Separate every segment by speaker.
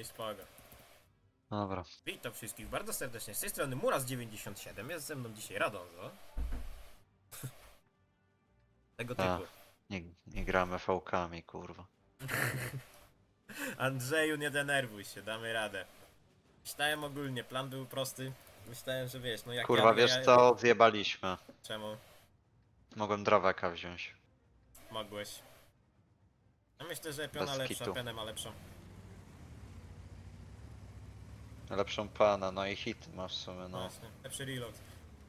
Speaker 1: i spoko.
Speaker 2: Dobra.
Speaker 1: Witam wszystkich bardzo serdecznie. Z tej strony Muras97, jest ze mną dzisiaj Radonzo. Tego
Speaker 2: A.
Speaker 1: typu.
Speaker 2: Nie, nie gramy fałkami, kurwa.
Speaker 1: Andrzeju, nie denerwuj się, damy radę. Myślałem ogólnie, plan był prosty. Myślałem, że wiesz, no jak
Speaker 2: Kurwa,
Speaker 1: ja,
Speaker 2: wiesz
Speaker 1: ja,
Speaker 2: co? Zjebaliśmy.
Speaker 1: Czemu?
Speaker 2: Mogłem draweka wziąć.
Speaker 1: Mogłeś. No myślę, że piona
Speaker 2: Bez
Speaker 1: lepsza,
Speaker 2: kitu.
Speaker 1: penę ma lepszą.
Speaker 2: Lepszą pana, no i hit ma w sumie, no.
Speaker 1: Właśnie, lepszy reload.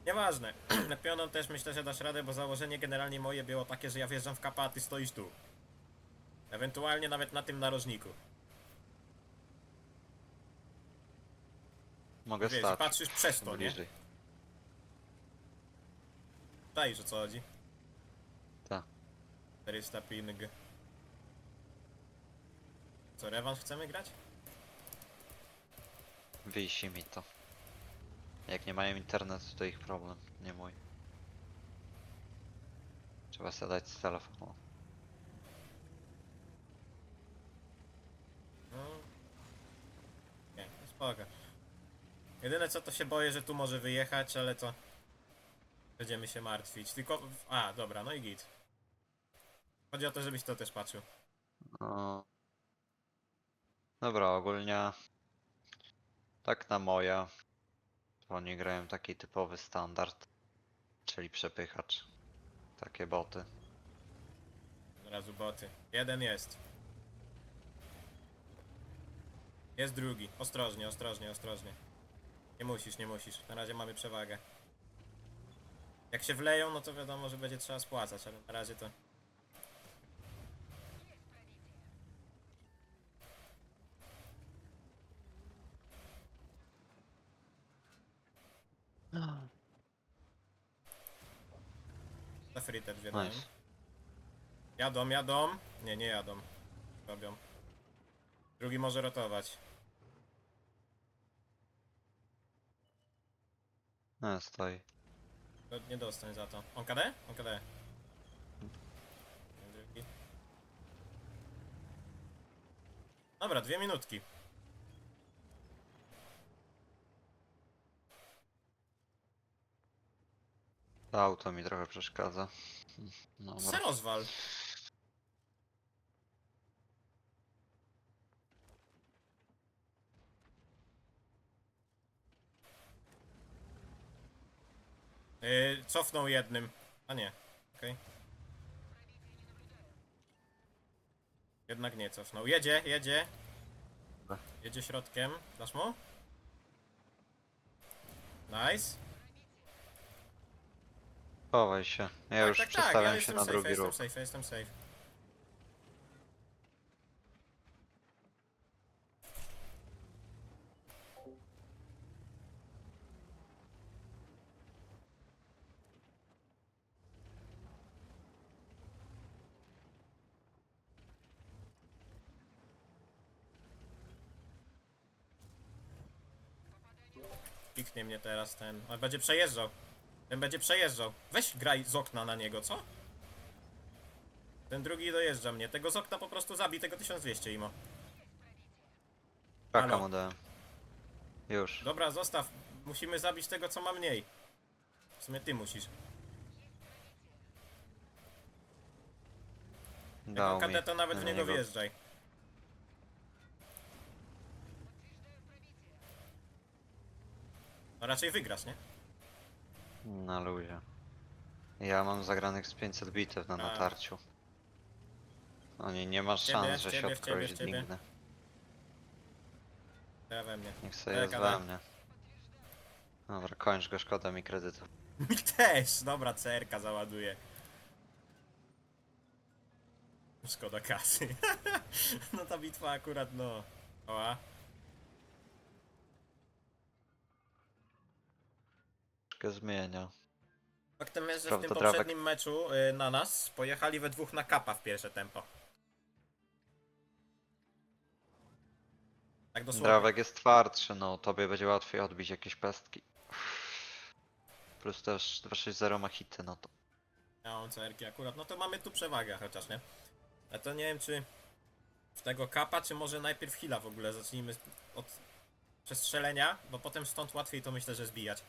Speaker 1: Nieważne. Na pioną też myślę, że dasz radę, bo założenie generalnie moje było takie, że ja wjeżdżam w kapa, a ty stoisz tu. Ewentualnie nawet na tym narożniku.
Speaker 2: Mogę
Speaker 1: Wiesz,
Speaker 2: stać.
Speaker 1: patrzysz przez to, nie?
Speaker 2: bliżej.
Speaker 1: Czaisz o co chodzi?
Speaker 2: Tak.
Speaker 1: 400 ping. Co, rewanż chcemy grać?
Speaker 2: Wisi mi to. Jak nie mają internetu, to ich problem, nie mój. Trzeba sobie dać z telefonu.
Speaker 1: No. Nie, spoko. Jedyne co to się boję, że tu może wyjechać, ale to... Będziemy się martwić. Tylko... A, dobra, no i git. Chodzi o to, żebyś to też patrzył.
Speaker 2: No. Dobra, ogólnie tak na moje, to oni grają taki typowy standard, czyli przepychacz. Takie boty.
Speaker 1: Od razu boty. Jeden jest. Jest drugi. Ostrożnie, ostrożnie, ostrożnie. Nie musisz, nie musisz. Na razie mamy przewagę. Jak się wleją, no to wiadomo, że będzie trzeba spłacać, ale na razie to... Fritet wiadomo.
Speaker 2: Nice.
Speaker 1: Jadą, jadą. Nie, nie jadą. Robią. Drugi może rotować.
Speaker 2: No, stoi.
Speaker 1: To nie dostań za to. On KD? On KD. Drugi. Dobra, dwie minutki.
Speaker 2: Auto mi trochę przeszkadza. No,
Speaker 1: Se rozwal. Yy, cofnął jednym. A nie, okej. Jednak nie cofnął. Jedzie, jedzie.
Speaker 2: Dobra.
Speaker 1: Jedzie środkiem. Dasz mu? Nice.
Speaker 2: Chowaj się. Ja
Speaker 1: Tak,
Speaker 2: już
Speaker 1: tak, tak,
Speaker 2: przestawiam
Speaker 1: ja
Speaker 2: się na
Speaker 1: safe,
Speaker 2: drugi
Speaker 1: ja
Speaker 2: ruch.
Speaker 1: jestem safe, ja jestem safe. Piknie mnie teraz ten. On będzie przejeżdżał. Ten będzie przejeżdżał. Weź graj z okna na niego, co? Ten drugi dojeżdża mnie. Tego z okna po prostu zabij, tego 1200 imo. Halo.
Speaker 2: mu dałem. Już.
Speaker 1: Dobra, zostaw. Musimy zabić tego, co ma mniej. W sumie ty musisz. Jak
Speaker 2: Dał mi.
Speaker 1: to nawet w
Speaker 2: Na
Speaker 1: niego wjeżdżaj. No raczej wygrasz, nie?
Speaker 2: Na luzie. Ja mam zagranych z 500 bitew na
Speaker 1: A.
Speaker 2: natarciu. Oni nie ma
Speaker 1: ciebie,
Speaker 2: szans, że się
Speaker 1: w ciebie. Ja we mnie.
Speaker 2: Niech sobie jest we mnie. Dobra, kończ go, szkoda mi kredytu.
Speaker 1: Mi też! Dobra, CRK załaduje. Szkoda kasy. no ta bitwa akurat no. Oła.
Speaker 2: Troszkę zmienia.
Speaker 1: Faktem jest, że w
Speaker 2: Prawda,
Speaker 1: tym poprzednim meczu y, na nas pojechali we dwóch na kapa w pierwsze tempo. Tak dosłownie.
Speaker 2: Drawek jest twardszy, no tobie będzie łatwiej odbić jakieś pestki. Plus też 260 ma hity, no to.
Speaker 1: Ja mam CRK akurat, no to mamy tu przewagę chociaż, nie? A to nie wiem czy... w tego kapa, czy może najpierw hila w ogóle? Zacznijmy od przestrzelenia, bo potem stąd łatwiej to myślę, że zbijać.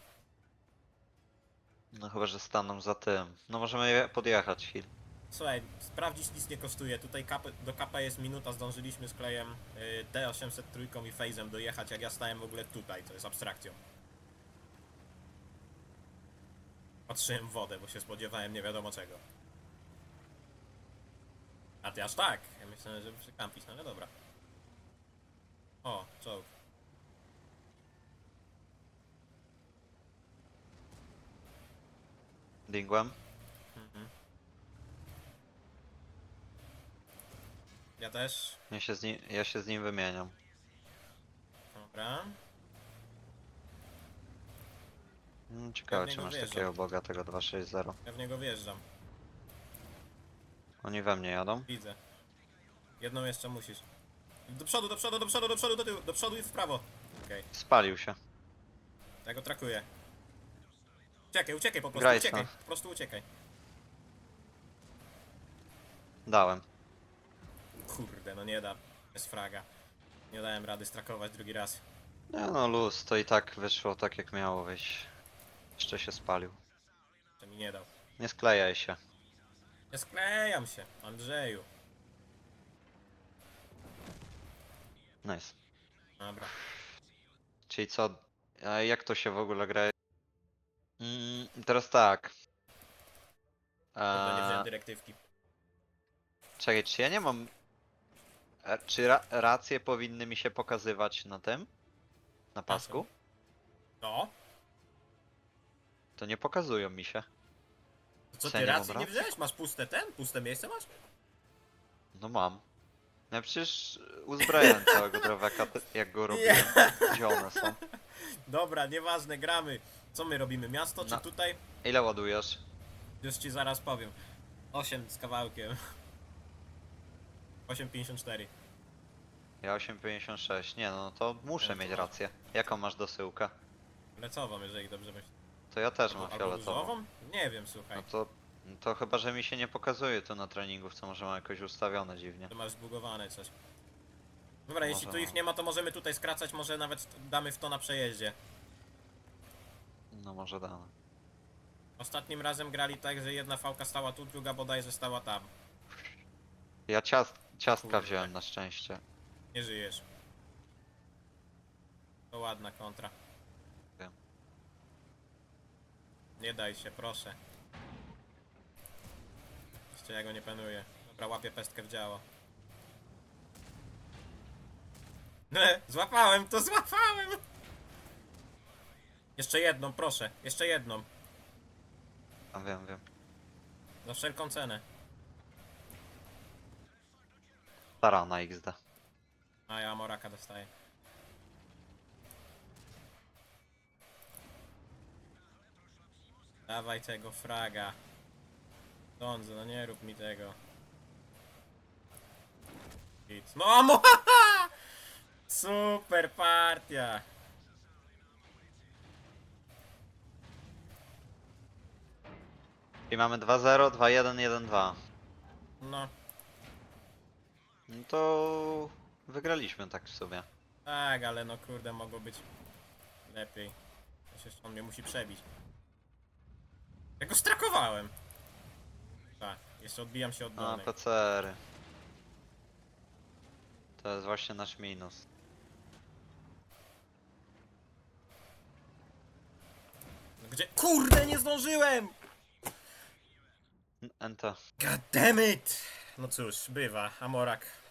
Speaker 2: No chyba, że staną za tym. No możemy je podjechać chwil.
Speaker 1: Słuchaj, sprawdzić nic nie kosztuje. Tutaj kapy, do kapa jest minuta, zdążyliśmy z klejem y, D800 trójką i phasem dojechać, jak ja stałem w ogóle tutaj, to jest abstrakcją. Patrzyłem wodę, bo się spodziewałem nie wiadomo czego. A ty aż tak? Ja myślałem, żeby przykampić, no ale dobra. O, czołg.
Speaker 2: Dingłem.
Speaker 1: Mhm. Ja też.
Speaker 2: Ja się, z nim, ja się z nim wymieniam.
Speaker 1: Dobra.
Speaker 2: Mm, Ciekawe,
Speaker 1: Pewnie
Speaker 2: czy
Speaker 1: go
Speaker 2: masz
Speaker 1: wierzę.
Speaker 2: takiego bogatego 260.
Speaker 1: Ja w niego wjeżdżam.
Speaker 2: Oni we mnie jadą.
Speaker 1: Widzę. Jedną jeszcze musisz. Do przodu, do przodu, do przodu, do przodu, do tyłu, do przodu i w prawo. Okej,
Speaker 2: Spalił się.
Speaker 1: ja go trakuję. Uciekaj, uciekaj po prostu,
Speaker 2: Graj
Speaker 1: uciekaj.
Speaker 2: stąd.
Speaker 1: Po prostu uciekaj.
Speaker 2: Dałem.
Speaker 1: Kurde, no nie da. Bez fraga. Nie dałem rady strakować drugi raz.
Speaker 2: Nie no luz, to i tak wyszło tak jak miało wyjść. Jeszcze się spalił.
Speaker 1: To mi nie dał.
Speaker 2: Nie sklejaj się.
Speaker 1: Nie sklejam się, Andrzeju.
Speaker 2: Nice.
Speaker 1: Dobra.
Speaker 2: Czyli co? A jak to się w ogóle gra? Mm, teraz tak.
Speaker 1: To nie wziąłem
Speaker 2: Eee,
Speaker 1: dyrektywki.
Speaker 2: czekaj, czy ja nie mam. e, Czy ra racje powinny mi się pokazywać na tym? Na pasku?
Speaker 1: No.
Speaker 2: To nie pokazują mi się.
Speaker 1: To co ty
Speaker 2: nie
Speaker 1: racji nie
Speaker 2: racji?
Speaker 1: wziąłeś? Masz puste ten? Puste miejsce masz?
Speaker 2: No mam. No przecież uzbrajałem całego draweka, jak go robiłem. Gdzie one są?
Speaker 1: Dobra, nieważne, gramy. Co my robimy? Miasto czy
Speaker 2: No.
Speaker 1: tutaj?
Speaker 2: Ile ładujesz?
Speaker 1: Już ci zaraz powiem. 8 z kawałkiem. 8,54.
Speaker 2: Ja 8,56. Nie no, to muszę mieć rację. Jaką masz dosyłkę?
Speaker 1: Lecową, jeżeli dobrze myślę.
Speaker 2: To ja też mam
Speaker 1: Albo
Speaker 2: fioletową.
Speaker 1: różową? Nie wiem, słuchaj.
Speaker 2: No to, to chyba, że mi się nie pokazuje to na treningów, co może mam jakoś ustawione dziwnie.
Speaker 1: To masz zbugowane coś. Dobra, jeśli
Speaker 2: Może
Speaker 1: tu ich
Speaker 2: mam.
Speaker 1: nie ma, to możemy tutaj skracać, może nawet damy w to na przejeździe.
Speaker 2: No może dane.
Speaker 1: Ostatnim razem grali tak, że jedna fałka stała tu, druga bodajże stała tam.
Speaker 2: Ja ciast, ciastka
Speaker 1: Kurde.
Speaker 2: wziąłem na szczęście.
Speaker 1: Nie żyjesz. To ładna kontra.
Speaker 2: Wiem.
Speaker 1: Nie daj się, proszę. Jeszcze ja go nie penuję. Dobra, łapię pestkę w działo. Ne, złapałem to, złapałem! Jeszcze jedną, proszę, jeszcze jedną.
Speaker 2: A wiem, wiem.
Speaker 1: Za wszelką cenę.
Speaker 2: Stara na XD.
Speaker 1: A ja Moraka dostaję. Dawaj tego fraga. Sądzę, no nie rób mi tego. Git. No, mo! Super partia!
Speaker 2: I mamy 2-0, 2-1, 1-2.
Speaker 1: No,
Speaker 2: No to wygraliśmy tak w sumie.
Speaker 1: tak, ale no kurde, mogło być lepiej. Przecież on mnie musi przebić. Ja go strakowałem! Tak, jeszcze odbijam się od
Speaker 2: A,
Speaker 1: dolnej.
Speaker 2: PCR. To jest właśnie nasz minus.
Speaker 1: No Gdzie? Kurde, nie zdążyłem!
Speaker 2: NT.
Speaker 1: God damn it! No cóż, bywa, Amorak